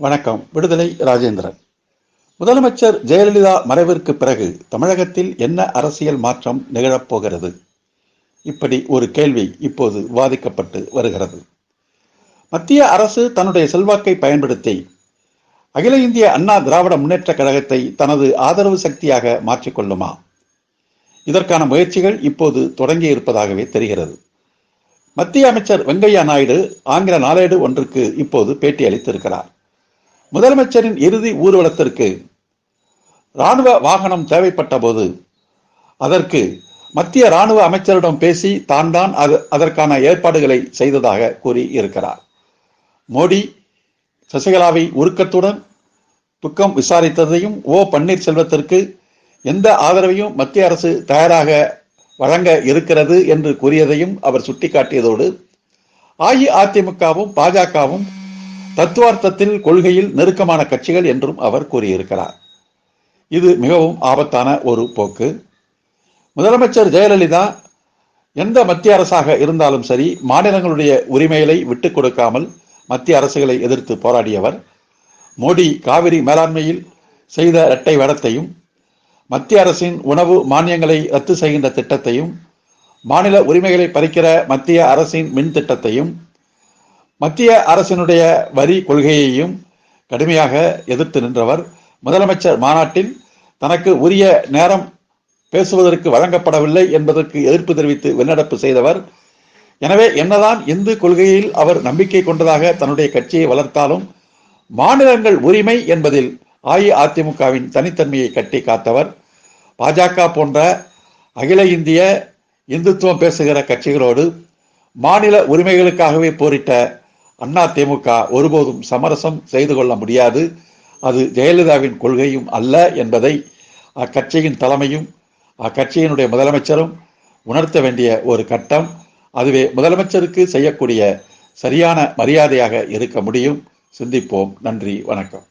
வணக்கம். விடுதலை ராஜேந்திரன். முதலமைச்சர் ஜெயலலிதா மறைவிற்கு பிறகு தமிழகத்தில் என்ன அரசியல் மாற்றம் நிகழப்போகிறது? இப்படி ஒரு கேள்வி இப்போது விவாதிக்கப்பட்டு வருகிறது. மத்திய அரசு தன்னுடைய செல்வாக்கை பயன்படுத்தி அகில இந்திய அண்ணா திராவிட முன்னேற்ற கழகத்தை தனது ஆதரவு சக்தியாக மாற்றிக்கொள்ளுமா? இதற்கான முயற்சிகள் இப்போது தொடங்கி இருப்பதாகவே தெரிகிறது. மத்திய அமைச்சர் வெங்கையா நாயுடு ஆங்கில நாளேடு ஒன்றுக்கு இப்போது பேட்டி அளித்திருக்கிறார் முதலமைச்சரின் இறுதி ஊர்வலத்திற்கு ராணுவ வாகனம் தேவைப்பட்ட போது அதற்கு மத்திய ராணுவ அமைச்சரிடம் பேசி தான் தான் அது அதற்கான ஏற்பாடுகளை செய்ததாக கூறி இருக்கிறார் மோடி சசிகலாவை உருக்கத்துடன் துக்கம் விசாரித்ததையும் ஓ பன்னீர்செல்வத்திற்கு எந்த ஆதரவையும் மத்திய அரசு தயாராக வழங்க இருக்கிறது என்று கூறியதையும் அவர் சுட்டிக்காட்டியதோடு அஇஅதிமுகவும் பாஜகவும் தத்துவார்த்தத்தில் கொள்கையில் நெருக்கமான கட்சிகள் என்றும் அவர் கூறியிருக்கிறார். இது மிகவும் ஆபத்தான ஒரு போக்கு. முதலமைச்சர் ஜெயலலிதா எந்த மத்திய அரசாக இருந்தாலும் சரி மாநிலங்களுடைய உரிமைகளை விட்டுக் கொடுக்காமல் மத்திய அரசுகளை எதிர்த்து போராடியவர். மோடி காவிரி மேலாண்மையில் செய்த இரட்டை வேடத்தையும் மத்திய அரசின் உணவு மானியங்களை ரத்து செய்கின்ற திட்டத்தையும் மாநில உரிமைகளை பறிக்கிற மத்திய அரசின் மின் திட்டத்தையும் மத்திய அரசினுடைய வரி கொள்கையையும் கடுமையாக எதிர்த்து நின்றவர். முதலமைச்சர் மாநாட்டில் தனக்கு உரிய நேரம் பேசுவதற்கு வழங்கப்படவில்லை என்பதற்கு எதிர்ப்பு தெரிவித்து வெளிநடப்பு செய்தவர். எனவே என்னதான் இந்து கொள்கையில் அவர் நம்பிக்கை கொண்டதாக தன்னுடைய கட்சியை வளர்த்தாலும் மாநிலங்கள் உரிமை என்பதில் அஇஅதிமுகவின் தனித்தன்மையை கட்டி காத்தவர். பாஜக போன்ற அகில இந்திய இந்துத்துவம் பேசுகிற கட்சிகளோடு மாநில உரிமைகளுக்காகவே போரிட்ட அண்ணா திமுக ஒருபோதும் சமரசம் செய்து கொள்ள முடியாது. அது ஜெயலலிதாவின் கொள்கையும் அல்ல என்பதை அக்கட்சியின் தலைமையும் அக்கட்சியினுடைய முதலமைச்சரும் உணர்த்த வேண்டிய ஒரு கட்டம். அதுவே முதலமைச்சருக்கு செய்யக்கூடிய சரியான மரியாதையாக இருக்க முடியும். சிந்திப்போம். நன்றி. வணக்கம்.